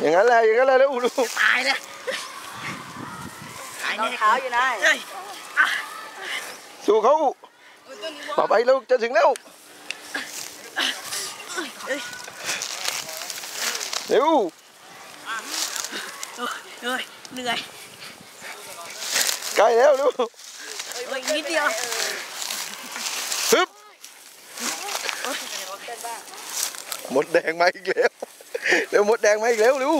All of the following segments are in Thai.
อย่างนั้นแหละอย่างนั้นแหละแล้วดูตายเลยตายรองแน่เท้าอยู่นะเฮ้ยสู้เขาต่อไปเราจะถึงแล้วเร็วเฮ้ยเหนื่อยใกล้แล้วดูเฮ้ยอีกนิดเดียวฮึบหมดแดงมาอีกแล้ว เร็วหมดแดงมาอีกแล้วเร็ว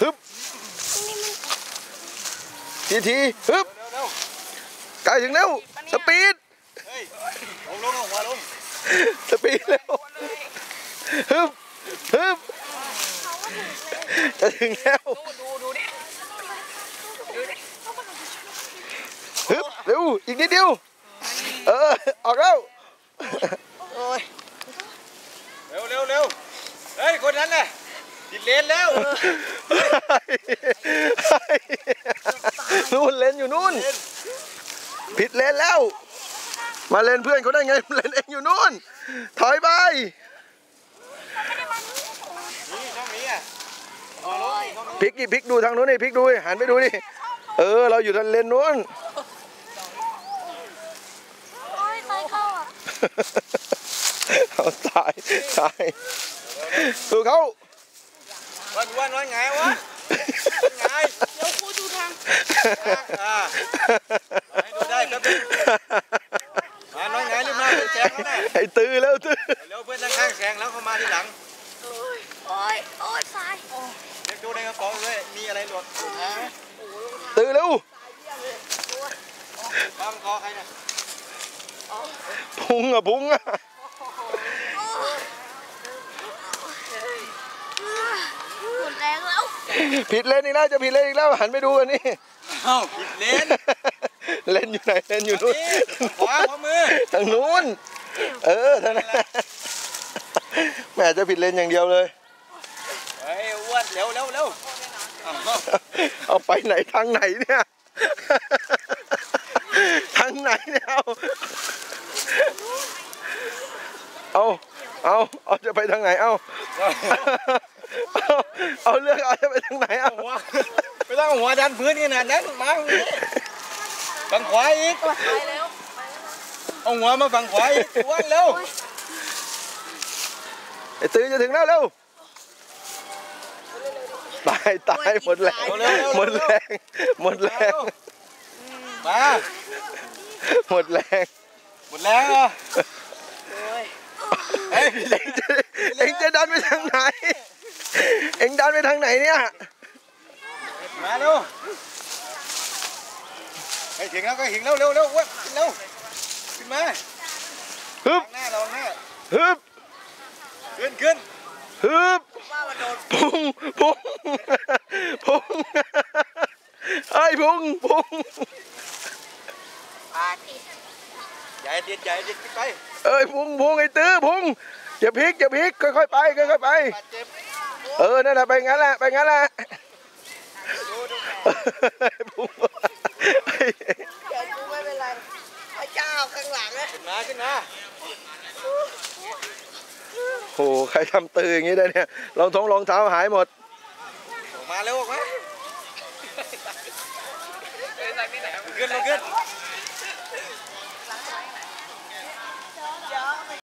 ฮึบทีทีฮึบใกล้ถึงแล้วสปีดลงลงลงหัวลงสปีดแล้วฮึบฮึบจะถึงแล้วฮึบเร็วอีกนิดเดียวเออออกแล้ว โอ้ย เร็วเร็วเร็วเฮ้ยคนนั้นน่ะติดเล นแล้วนู่นเลนอยู่นู่น ผิดเลนแล้ว มาเลนเพื่อนเขาได้ไงเลนเองอยู่นู่น ถอยไปนี่ช่องนี้อะหัวลงนี่ช่องนี้พลิกดิพลิกดูทางนู้นนี่พลิกดูดิหันไปดูดิเออ เราอยู่ทางเลนนู้นโอ้ยไฟเข้าอะเอาตายตายดูเขา วันวันวันไงวะไงเดี๋ยวครูดูทางอ่าให้ดูได้แป๊บนึงมาน้อยไงรีบมาเพื่อนแซงแล้วนะไอ้ตื้อแล้วตื้อเร็วเพื่อนข้างๆแซงแล้วเขามาทีหลังโอ้ยโอ้ยไฟเด็กดูในกระเป๋าด้วยมีอะไรหลุดนะตื้อเร็วความคอใครน่ะพุงอะพุงอะ หมดแรงแล้ว ผิดเลนอีกแล้วจะผิดเลนอีกแล้วหันไปดูกันนี่เอ้าผิดเลนเลนอยู่ไหนเลนอยู่นู่นนี่ขวาขวามือทางนู้น เออทางนั้นแหม่จะผิดเลนอย่างเดียวเลยเฮ้ยอ้วนเร็วเร็วเร็วเอาเอาไปไหนทางไหนเนี่ยทางไหนเนี่ยเอาเอาเอาเอาจะไปทางไหนเอา เอาเอาเลือกเอาจะไปทางไหนเอาหัวไม่ต้องเอาหัวดันพื้นขนาดนั้นมาฝั่งขวาอีกไปแล้วเอาหัวมาฝั่งขวาอีกอ้วนเร็วไอ้ตื้อจะถึงแล้วเร็วตายตายหมดแรงหมดแรงหมดแรงมาหมดแรงหมดแล้วเหรอเฮ้ยเอ็งจะเอ็งจะดันไปทางไหน เอ็งดันไปทางไหนเนี่ย มาเร็วให้ถึงแล้วก็ถึงแล้วเร็วเร็วอ้วนขึ้นเร็วขึ้นมาฮึบหน้าเราหน้าฮึบขึ้นขึ้นฮึบพุ่งพุ่งพุ่งไอ้ยพุ่งพุ่งปาติดใหญ่ติดใหญ่ติดไปเอ้ยพุ่งพุ่งไอ้ตื้อพุ่งอย่าพลิกอย่าพลิกค่อยๆไปค่อยๆไปบาด เจ็บเออ นั่นแหละไปงั้นแหละไปงั้นแหละดูดูพุ่งเดี๋ยวกูไม่เป็นไรพระเจ้าข้างหลังนะขึ้นมาขึ้นมาโหใครทำตื้ออย่างนี้ได้เนี่ยรองท้องรองเท้าหายหมดออกมาเร็วออกมาขึ้นมาขึ้น